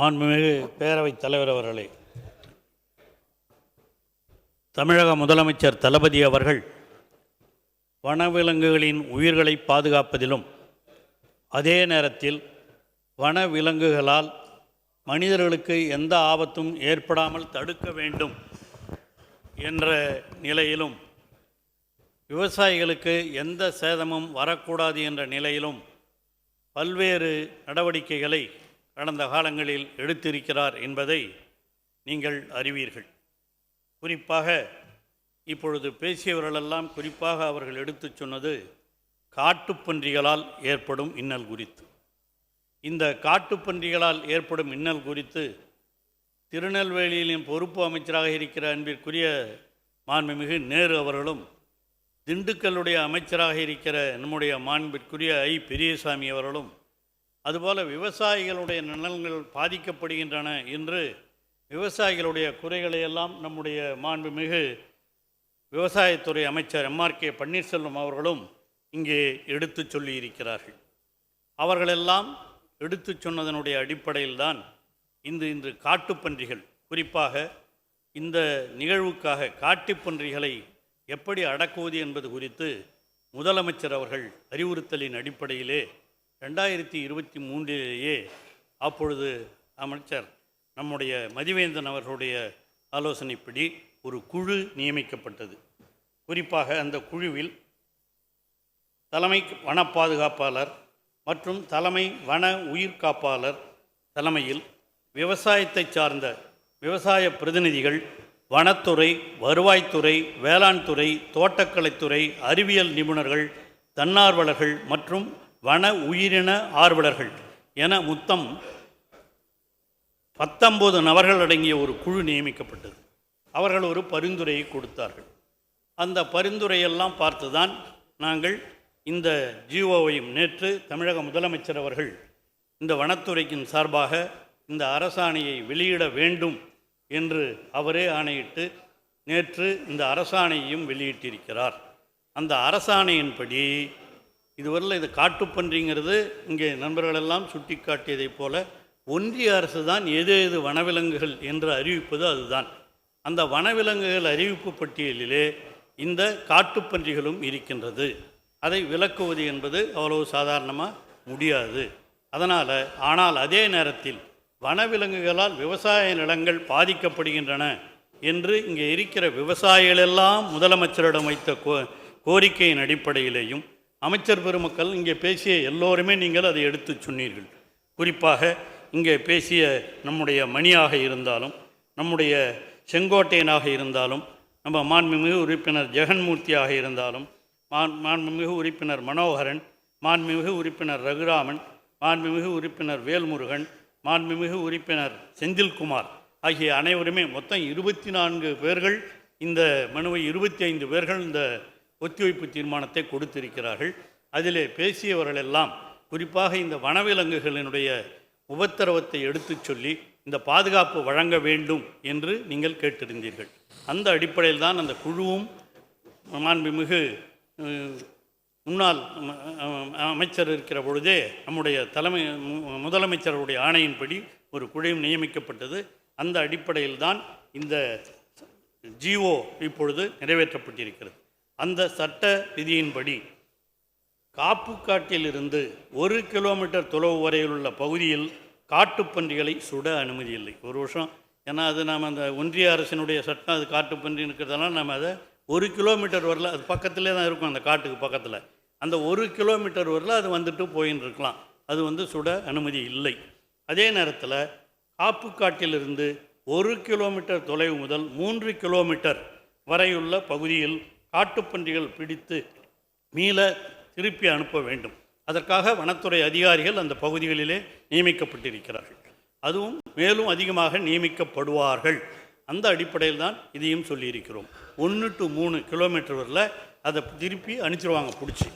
மாண்புமிகு பேரவைத் தலைவர் அவர்களே. தமிழக முதலமைச்சர் தளபதி அவர்கள் வனவிலங்குகளின் உயிர்களை பாதுகாப்பதிலும் அதே நேரத்தில் வனவிலங்குகளால் மனிதர்களுக்கு எந்த ஆபத்தும் ஏற்படாமல் தடுக்க வேண்டும் என்ற நிலையிலும் விவசாயிகளுக்கு எந்த சேதமும் வரக்கூடாது என்ற நிலையிலும் பல்வேறு நடவடிக்கைகளை கடந்த காலங்களில் எடுத்திருக்கிறார் என்பதை நீங்கள் அறிவீர்கள். குறிப்பாக இப்பொழுது பேசியவர்களெல்லாம் குறிப்பாக அவர்கள் எடுத்துச் சொன்னது காட்டுப்பன்றிகளால் ஏற்படும் இன்னல் குறித்து. இந்த காட்டுப்பன்றிகளால் ஏற்படும் இன்னல் குறித்து திருநெல்வேலியிலும் பொறுப்பு அமைச்சராக இருக்கிற அன்பிற்குரிய மாண்புமிகு நேரு அவர்களும் திண்டுக்கல்லுடைய அமைச்சராக இருக்கிற நம்முடைய மாண்பிற்குரிய ஐ. பெரியசாமி அவர்களும் அதுபோல விவசாயிகளுடைய நலன்கள் பாதிக்கப்படுகின்றன என்று விவசாயிகளுடைய குறைகளை எல்லாம் நம்முடைய மாண்புமிகு விவசாயத்துறை அமைச்சர் எம்ஆர் கே பன்னீர்செல்வம் அவர்களும் இங்கே எடுத்துச் சொல்லியிருக்கிறார்கள். அவர்களெல்லாம் எடுத்துச் சொன்னதனுடைய அடிப்படையில்தான் இன்று இன்று காட்டுப்பன்றிகள் குறிப்பாக இந்த நிகழ்வுக்காக காட்டுப்பன்றிகளை எப்படி அடக்குவது என்பது குறித்து முதலமைச்சர் அவர்கள் அறிவுறுத்தலின் அடிப்படையிலே ரெண்டாயிரத்தி இருபத்தி மூன்றிலேயே அப்பொழுது அமைச்சர் நம்முடைய மதிவேந்தன் அவர்களுடைய ஆலோசனைப்படி ஒரு குழு நியமிக்கப்பட்டது. குறிப்பாக அந்த குழுவில் தலைமை வன பாதுகாப்பாளர் மற்றும் தலைமை வன உயிர் காப்பாளர் தலைமையில் விவசாயத்தை சார்ந்த விவசாய பிரதிநிதிகள் வனத்துறை வருவாய்த்துறை வேளாண் துறை தோட்டக்கலைத்துறை அறிவியல் நிபுணர்கள் தன்னார்வலர்கள் மற்றும் வன உயிரின ஆர்வலர்கள். என மொத்தம் பத்தொம்போது நபர்கள் அடங்கிய ஒரு குழு நியமிக்கப்பட்டது. அவர்கள் ஒரு பரிந்துரையை கொடுத்தார்கள். அந்த பரிந்துரையெல்லாம் பார்த்து தான் நாங்கள் இந்த ஜிஓவையும் நேற்று தமிழக முதலமைச்சர் அவர்கள் இந்த வனத்துறைக்கின் சார்பாக இந்த அரசாணையை வெளியிட வேண்டும் என்று அவரே ஆணையிட்டு நேற்று இந்த அரசாணையையும் வெளியிட்டிருக்கிறார். அந்த அரசாணையின்படி இதுவரையில் இது காட்டுப்பன்றிங்கிறது இங்கே நண்பர்களெல்லாம் சுட்டி காட்டியதைப் போல ஒன்றிய அரசு தான் எது எது வனவிலங்குகள் என்று அறிவிப்பது அதுதான். அந்த வனவிலங்குகள் அறிவிப்பு பட்டியலிலே இந்த காட்டுப்பன்றிகளும் இருக்கின்றது. அதை விலக்குவது என்பது அவ்வளவு சாதாரணமாக முடியாது. அதனால் ஆனால் அதே நேரத்தில் வனவிலங்குகளால் விவசாய நிலங்கள் பாதிக்கப்படுகின்றன என்று இங்கே இருக்கிற விவசாயிகளெல்லாம் முதலமைச்சரிடம் வைத்த கோ கோரிக்கையின் அடிப்படையிலேயும் அமைச்சர் பெருமக்கள் இங்கே பேசிய எல்லோருமே நீங்கள் அதை எடுத்துச் சொன்னீர்கள். குறிப்பாக இங்கே பேசிய நம்முடைய மணியாக இருந்தாலும் நம்முடைய செங்கோட்டையனாக இருந்தாலும் நம்ம மாண்புமிகு உறுப்பினர் ஜெகன்மூர்த்தியாக இருந்தாலும் மான் மாண்புமிகு உறுப்பினர் மனோகரன் மாண்புமிகு உறுப்பினர் ரகுராமன் மாண்புமிகு உறுப்பினர் வேல்முருகன் மாண்புமிகு உறுப்பினர் செந்தில்குமார் ஆகிய அனைவருமே மொத்தம் இருபத்தி நான்கு பேர்கள் இந்த மனுவை இருபத்தி ஐந்து பேர்கள் இந்த ஒத்திவைப்பு தீர்மானத்தை கொடுத்திருக்கிறார்கள். அதிலே பேசியவர்களெல்லாம் குறிப்பாக இந்த வனவிலங்குகளினுடைய உபத்திரவத்தை எடுத்துச் சொல்லி இந்த பாதுகாப்பு வழங்க வேண்டும் என்று நீங்கள் கேட்டிருந்தீர்கள். அந்த அடிப்படையில் தான் அந்த குழுவும் மாண்புமிகு முன்னாள் அமைச்சர் இருக்கிற பொழுதே நம்முடைய தலைமை மு- முதலமைச்சருடைய ஆணையின்படி ஒரு குழுவும் நியமிக்கப்பட்டது. அந்த அடிப்படையில் தான் இந்த ஜிஓ இப்பொழுது நிறைவேற்றப்பட்டிருக்கிறது. அந்த சட்ட விதியின்படி காப்புக்காட்டிலிருந்து ஒரு கிலோமீட்டர் தொலைவு வரையில் உள்ள பகுதியில் காட்டுப்பன்றிகளை சுட அனுமதி இல்லை. ஒரு வருஷம் ஏன்னா அது நாம் அந்த ஒன்றிய அரசினுடைய சட்டம் அது காட்டுப்பன்றி இருக்கிறதெல்லாம் நம்ம அதை ஒரு கிலோமீட்டர் வரல அது பக்கத்திலே தான் இருக்கும் அந்த காட்டுக்கு பக்கத்தில். அந்த ஒரு கிலோமீட்டர் வரல அது வந்துட்டு போயின்னு இருக்கலாம் அது வந்து சுட அனுமதி இல்லை. அதே நேரத்தில் காப்புக்காட்டிலிருந்து ஒரு கிலோமீட்டர் தொலைவு முதல் மூன்று கிலோமீட்டர் வரையுள்ள பகுதியில் காட்டுப்பன்றிகள் பிடித்து மீள திருப்பி அனுப்ப வேண்டும். அதற்காக வனத்துறை அதிகாரிகள் அந்த பகுதிகளிலே நியமிக்கப்பட்டிருக்கிறார்கள். அதுவும் மேலும் அதிகமாக நியமிக்கப்படுவார்கள். அந்த அடிப்படையில் தான் இதையும் சொல்லியிருக்கிறோம். ஒன்று டு மூணு கிலோமீட்டர் வரல அதை திருப்பி அனுப்பிச்சிருவாங்க பிடிச்சி.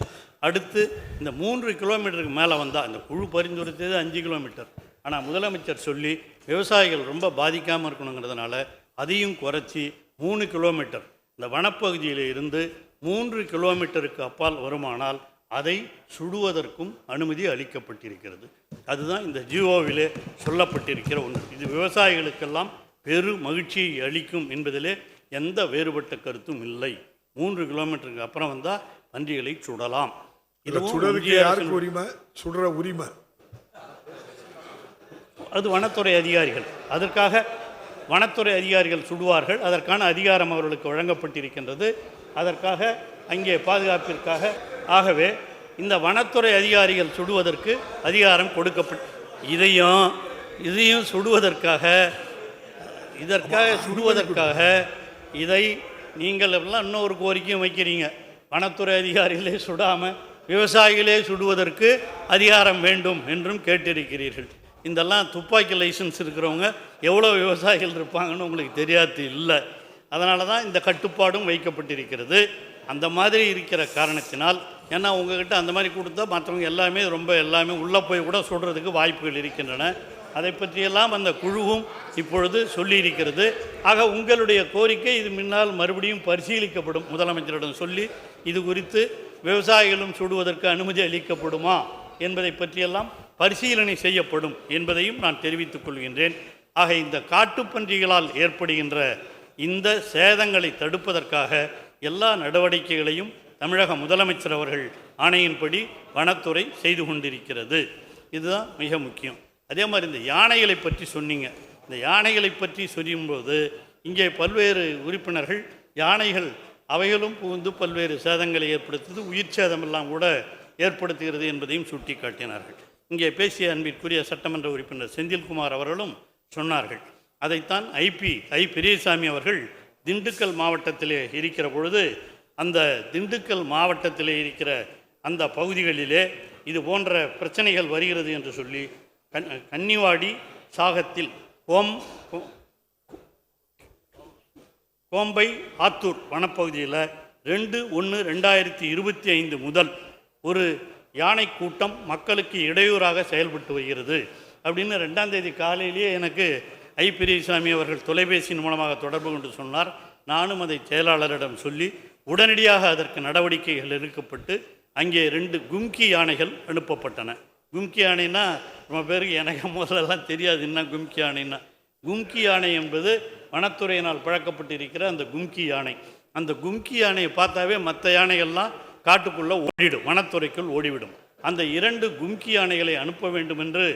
அடுத்து இந்த மூன்று கிலோமீட்டருக்கு மேலே வந்தால் இந்த குழு பரிந்துரைத்தது அஞ்சு கிலோமீட்டர். ஆனால் முதலமைச்சர் சொல்லி விவசாயிகள் ரொம்ப பாதிக்காமல் இருக்கணுங்கிறதுனால அதையும் குறைச்சி மூணு கிலோமீட்டர். இந்த வனப்பகுதியில் இருந்து மூன்று கிலோமீட்டருக்கு அப்பால் வருமானால் அதை சுடுவதற்கும் அனுமதி அளிக்கப்பட்டிருக்கிறது. அதுதான் இந்த ஜியோவிலே சொல்லப்பட்டிருக்கிற ஒன்று. இது விவசாயிகளுக்கெல்லாம் பெரு மகிழ்ச்சியை அளிக்கும் என்பதிலே எந்த வேறுபட்ட கருத்தும் இல்லை. மூன்று கிலோமீட்டருக்கு அப்புறம் வந்தால் பன்றிகளை சுடலாம். அரசின் யாருக்கு உரிமை? சுடுற உரிமை. அது வனத்துறை அதிகாரிகள். அதற்காக வனத்துறை அதிகாரிகள் சுடுவார்கள். அதற்கான அதிகாரம் அவர்களுக்கு வழங்கப்பட்டிருக்கின்றது. அதற்காக அங்கே பாதுகாப்பிற்காக. ஆகவே இந்த வனத்துறை அதிகாரிகள் சுடுவதற்கு அதிகாரம் கொடுக்கப்பட்டு இதையும் இதையும் சுடுவதற்காக இதற்காக சுடுவதற்காக இதை நீங்கள் எல்லாம் இன்னொரு கோரிக்கையும் வைக்கிறீங்க. வனத்துறை அதிகாரிகளே சுடாமல் விவசாயிகளே சுடுவதற்கு அதிகாரம் வேண்டும் என்றும் கேட்டிருக்கிறீர்கள். இதெல்லாம் துப்பாக்கி லைசன்ஸ் இருக்கிறவங்க எவ்வளோ விவசாயிகள் இருப்பாங்கன்னு உங்களுக்கு தெரியாது இல்லை. அதனால தான் இந்த கட்டுப்பாடும் வைக்கப்பட்டிருக்கிறது. அந்த மாதிரி இருக்கிற காரணத்தினால் ஏன்னா உங்ககிட்ட அந்த மாதிரி கொடுத்தா மற்றவங்க எல்லாமே ரொம்ப எல்லாமே உள்ளே போய் கூட சுடுறதுக்கு வாய்ப்புகள் இருக்கின்றன. அதை பற்றியெல்லாம் அந்த குழுவும் இப்பொழுது சொல்லியிருக்கிறது. ஆக உங்களுடைய கோரிக்கை இது முன்னால் மறுபடியும் பரிசீலிக்கப்படும் முதலமைச்சரிடம் சொல்லி இது குறித்து விவசாயிகளும் சுடுவதற்கு அனுமதி அளிக்கப்படுமா என்பதை பற்றியெல்லாம் பரிசீலனை செய்யப்படும் என்பதையும் நான் தெரிவித்துக் கொள்கின்றேன். ஆக இந்த காட்டுப்பன்றிகளால் ஏற்படுகின்ற இந்த சேதங்களை தடுப்பதற்காக எல்லா நடவடிக்கைகளையும் தமிழக முதலமைச்சர் அவர்கள் ஆணையின்படி வனத்துறை செய்து கொண்டிருக்கிறது. இதுதான் மிக முக்கியம். அதே மாதிரி இந்த யானைகளை பற்றி சொன்னீங்க. இந்த யானைகளை பற்றி சொல்லும்போது இங்கே பல்வேறு உறுப்பினர்கள் யானைகள் அவைகளும் புகுந்து பல்வேறு சேதங்களை ஏற்படுத்துவது உயிர் சேதமெல்லாம் கூட ஏற்படுத்துகிறது என்பதையும் சுட்டி காட்டினார்கள் இங்கே பேசிய அன்பிற்குரிய சட்டமன்ற உறுப்பினர் செந்தில்குமார் அவர்களும் சொன்னார்கள். அதைத்தான் ஐபி ஐ பெரியசாமி அவர்கள் திண்டுக்கல் மாவட்டத்திலே இருக்கிற பொழுது அந்த திண்டுக்கல் மாவட்டத்திலே இருக்கிற அந்த பகுதிகளிலே இது போன்ற பிரச்சனைகள் வருகிறது என்று சொல்லி கன் கன்னிவாடி சாகத்தில் கோம் கோம்பை ஆத்தூர் வனப்பகுதியில் ரெண்டு ஒன்று ரெண்டாயிரத்தி இருபத்தி ஐந்து முதல் ஒரு யானை கூட்டம் மக்களுக்கு இடையூறாக செயல்பட்டு வருகிறது. அப்படின்னு ரெண்டாம் தேதி காலையிலேயே எனக்கு ஐ. பெரியசாமி அவர்கள் தொலைபேசியின் மூலமாக தொடர்பு கொண்டு சொன்னார். நானும் அதை செயலாளரிடம் சொல்லி உடனடியாக அதற்கு நடவடிக்கைகள் எடுக்கப்பட்டு அங்கே ரெண்டு கும்கி யானைகள் அனுப்பப்பட்டன. கும்கி யானைன்னா ரொம்ப பேருக்கு எனக்கு முதல்லலாம் தெரியாது என்ன கும்கி யானைன்னா. கும்கி யானை என்பது வனத்துறையினால் பழக்கப்பட்டிருக்கிற அந்த கும்கி யானை. அந்த கும்கி யானையை பார்த்தாவே மற்ற யானைகள்லாம் காட்டுக்குள்ளே ஓடிடும் வனத்துறைக்குள் ஓடிவிடும். அந்த இரண்டு கும்கி யானைகளை அனுப்ப வேண்டும் என்று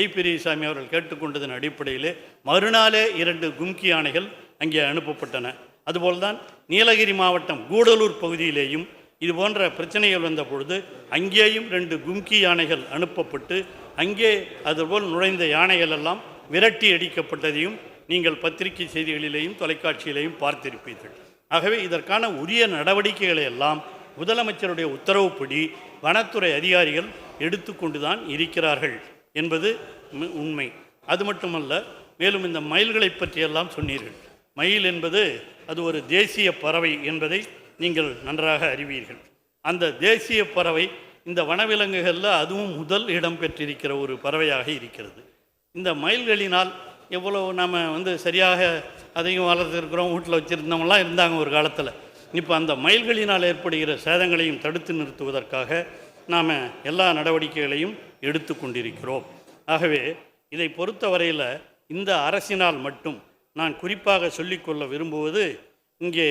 ஐ பெரியசாமி அவர்கள் கேட்டுக்கொண்டதன் அடிப்படையிலே மறுநாளே இரண்டு கும்கி யானைகள் அங்கே அனுப்பப்பட்டன. அதுபோல்தான் நீலகிரி மாவட்டம் கூடலூர் பகுதியிலேயும் இது போன்ற பிரச்சனைகள் வந்த பொழுது அங்கேயும் ரெண்டு கும்கி யானைகள் அனுப்பப்பட்டு அங்கே அதுபோல் நுழைந்த யானைகள் எல்லாம் விரட்டி அடிக்கப்பட்டதையும் நீங்கள் பத்திரிகை செய்திகளிலேயும் தொலைக்காட்சியிலேயும் பார்த்திருப்பீர்கள். ஆகவே இதற்கான உரிய நடவடிக்கைகளை எல்லாம் முதலமைச்சருடைய உத்தரவுப்படி வனத்துறை அதிகாரிகள் எடுத்துக்கொண்டு தான் இருக்கிறார்கள். என்பது உண்மை. அது மட்டுமல்ல மேலும் இந்த மயில்களை பற்றியெல்லாம் சொன்னீர்கள். மயில் என்பது அது ஒரு தேசிய பறவை என்பதை நீங்கள் நன்றாக அறிவீர்கள். அந்த தேசிய பறவை இந்த வனவிலங்குகளில் அதுவும் முதல் இடம் பெற்றிருக்கிற ஒரு பறவையாக இருக்கிறது. இந்த மயில்களினால் எவ்வளோ நம்ம வந்து சரியாக அதையும் வளர்த்துருக்குறோம் வீட்டில் வச்சுருந்தவங்களாம் இருந்தாங்க ஒரு காலத்தில். இப்போ அந்த மயில்களினால் ஏற்படுகிற சேதங்களையும் தடுத்து நிறுத்துவதற்காக நாம் எல்லா நடவடிக்கைகளையும் எடுத்து கொண்டிருக்கிறோம் ஆகவே இதை பொறுத்தவரையில் இந்த அரசினால் மட்டும் நான் குறிப்பாக சொல்லிக்கொள்ள விரும்புவது இங்கே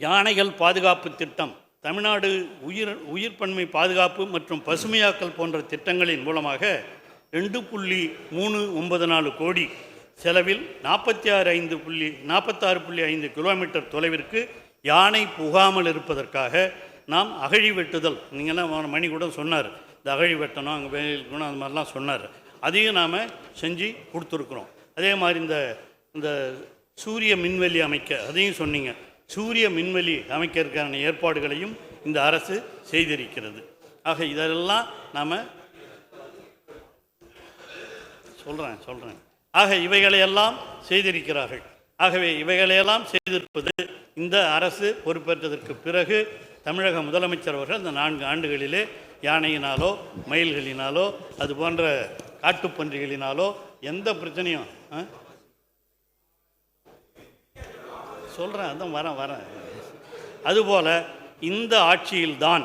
யானைகள் பாதுகாப்பு திட்டம் தமிழ்நாடு உயிர் உயிர்ப்பன்மை பாதுகாப்பு மற்றும் பசுமையாக்கல் போன்ற திட்டங்களின் மூலமாக ரெண்டு புள்ளி மூணு ஒன்பது நாலு கோடி செலவில் நாற்பத்தி ஆறு ஐந்து புள்ளி நாற்பத்தாறு புள்ளி ஐந்து கிலோமீட்டர் தொலைவிற்கு யானை புகாமல் இருப்பதற்காக நாம் அகழி வெட்டுதல். நீங்கள்லாம் மணி கூட சொன்னார். இந்த அகழி வெட்டணும் அங்கே வெயில் இருக்கணும் அந்த மாதிரிலாம் சொன்னார். அதையும் நாம் செஞ்சு கொடுத்துருக்குறோம். அதே மாதிரி இந்த இந்த சூரிய மின்வெளி அமைக்க அதையும் சொன்னீங்க. சூரிய மின்வெளி அமைக்கிறதுக்கான ஏற்பாடுகளையும் இந்த அரசு செய்திருக்கிறது. ஆக இதெல்லாம் நாம் சொல்கிறேன் சொல்கிறேன் ஆக இவைகளையெல்லாம் செய்திருக்கிறார்கள். ஆகவே இவைகளையெல்லாம் செய்திருப்பது இந்த அரசு பொறுப்பேற்றதற்கு பிறகு தமிழக முதலமைச்சர் அவர்கள் இந்த நான்கு ஆண்டுகளிலே யானையினாலோ மயில்களினாலோ அது போன்ற காட்டுப்பன்றிகளினாலோ எந்த பிரச்சனையும் ஆ? சொல்கிறேன் அதான் வரேன் வரேன் அதுபோல் இந்த ஆட்சியில்தான்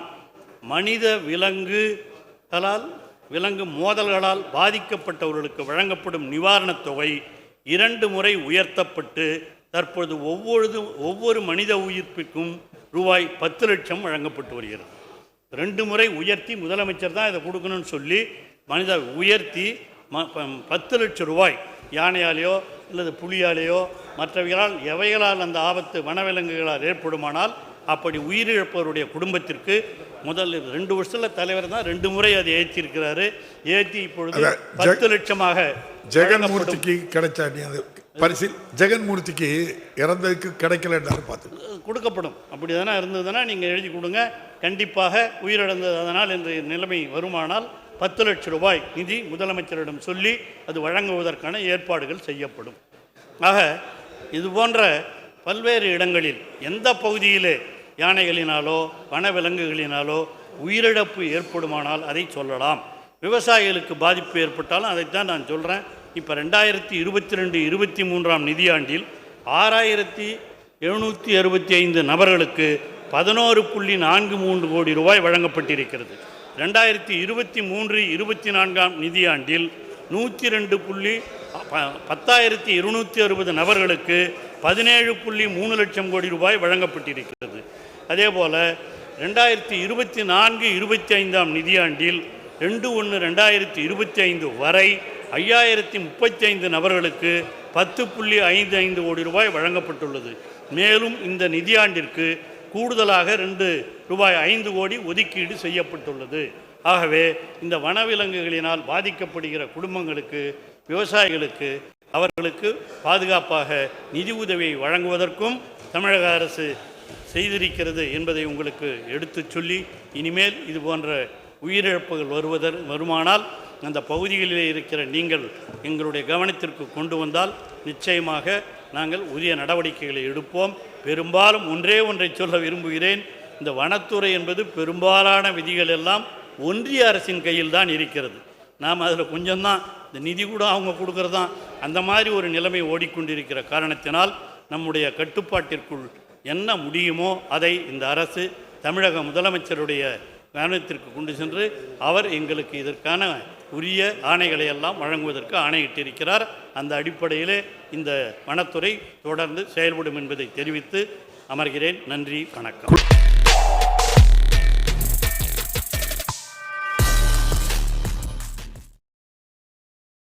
மனித விலங்குகளால் விலங்கு மோதல்களால் பாதிக்கப்பட்டவர்களுக்கு வழங்கப்படும் நிவாரணத் தொகை இரண்டு முறை உயர்த்தப்பட்டு தற்பொழுது ஒவ்வொரு ஒவ்வொரு மனித உயிர்ப்பிற்கும் ரூபாய் பத்து லட்சம் வழங்கப்பட்டு வருகிறது ரெண்டு முறை உயர்த்தி முதலமைச்சர் தான் இதை கொடுக்கணும்னு சொல்லி மனித உயர்த்தி ம பத்து லட்சம் ரூபாய் யானையாலேயோ அல்லது புலியாலேயோ மற்றவைகளால் எவைகளால் அந்த ஆபத்து வனவிலங்குகளால் ஏற்படுமானால் அப்படி உயிரிழப்பவருடைய குடும்பத்திற்கு முதல் ரெண்டு வருஷத்தில் தலைவர் தான் ரெண்டு முறை அதை ஏற்றிருக்கிறாரு ஏற்றி இப்பொழுது பத்து லட்சமாக. ஜெகன்மூர்த்திக்கு கிடைச்சா நீ அது பரிசு ஜெகன்மூர்த்திக்கு இறந்ததுக்கு கிடைக்கலன்றாரு பார்த்து கொடுக்கப்படும். அப்படி தானே இருந்ததுன்னா நீங்கள் எழுதி கொடுங்க. கண்டிப்பாக உயிரிழந்தது அதனால் என்ற நிலைமை வருமானால் பத்து லட்சம் ரூபாய் நிதி முதலமைச்சரிடம் சொல்லி அது வழங்குவதற்கான ஏற்பாடுகள் செய்யப்படும். ஆக இது போன்ற பல்வேறு இடங்களில் எந்த பகுதியிலே யானைகளினாலோ வனவிலங்குகளினாலோ உயிரிழப்பு ஏற்படுமானால் அதை சொல்லலாம். விவசாயிகளுக்கு பாதிப்பு ஏற்பட்டாலும் அதைத்தான் நான் சொல்கிறேன் இப்போ ரெண்டாயிரத்தி இருபத்தி ரெண்டு இருபத்தி மூன்றாம் நிதியாண்டில் ஆறாயிரத்தி எழுநூற்றி அறுபத்தி ஐந்து நபர்களுக்கு பதினோரு புள்ளி நான்கு மூன்று கோடி ரூபாய் வழங்கப்பட்டிருக்கிறது. ரெண்டாயிரத்தி இருபத்தி மூன்று இருபத்தி நான்காம் நிதியாண்டில் நூற்றி ரெண்டு புள்ளி ப- பத்தாயிரத்தி இருநூற்றி அறுபது நபர்களுக்கு பதினேழு புள்ளி மூணு லட்சம் கோடி ரூபாய் வழங்கப்பட்டிருக்கிறது. அதே போல் ரெண்டாயிரத்தி இருபத்தி நான்கு இருபத்தி ஐந்தாம் நிதியாண்டில் ரெண்டு ஒன்று ரெண்டாயிரத்தி இருபத்தி ஐந்து வரை ஐயாயிரத்தி முப்பத்தி ஐந்து நபர்களுக்கு பத்து புள்ளி ஐந்து ஐந்து கோடி ரூபாய் வழங்கப்பட்டுள்ளது. மேலும் இந்த நிதியாண்டிற்கு கூடுதலாக ரெண்டு ரூபாய் ஐந்து கோடி ஒதுக்கீடு செய்யப்பட்டுள்ளது. ஆகவே இந்த வனவிலங்குகளினால் பாதிக்கப்படுகிற குடும்பங்களுக்கு விவசாயிகளுக்கு அவர்களுக்கு பாதுகாப்பாக நிதி உதவியை வழங்குவதற்கும் தமிழக அரசு செய்திருக்கிறது என்பதை உங்களுக்கு எடுத்துச் சொல்லி இனிமேல் இது போன்ற உயிரிழப்புகள் வருவதற் வருமானால் அந்த பகுதிகளிலே இருக்கிற நீங்கள் எங்களுடைய கவனத்திற்கு கொண்டு வந்தால் நிச்சயமாக நாங்கள் உரிய நடவடிக்கைகளை எடுப்போம். பெரும்பாலும் ஒன்றே ஒன்றை சொல்ல விரும்புகிறேன். இந்த வனத்துறை என்பது பெரும்பாலான விதிகள் எல்லாம் ஒன்றிய அரசின் கையில் தான் இருக்கிறது. நாம் அதில் கொஞ்சம்தான் இந்த நிதி கூட அவங்க கொடுக்கறது தான் அந்த மாதிரி ஒரு நிலைமை ஓடிக்கொண்டிருக்கிற காரணத்தினால் நம்முடைய கட்டுப்பாட்டிற்குள் என்ன முடியுமோ அதை இந்த அரசு தமிழக முதலமைச்சருடைய கவனத்திற்கு கொண்டு சென்று அவர் எங்களுக்கு இதற்கான உரிய ஆணைகளை எல்லாம் வழங்குவதற்கு ஆணையிட்டிருக்கிறார். அந்த அடிப்படையிலே இந்த வனத்துறை தொடர்ந்து செயல்படும் என்பதை தெரிவித்து அமர்கிறேன். நன்றி வணக்கம்.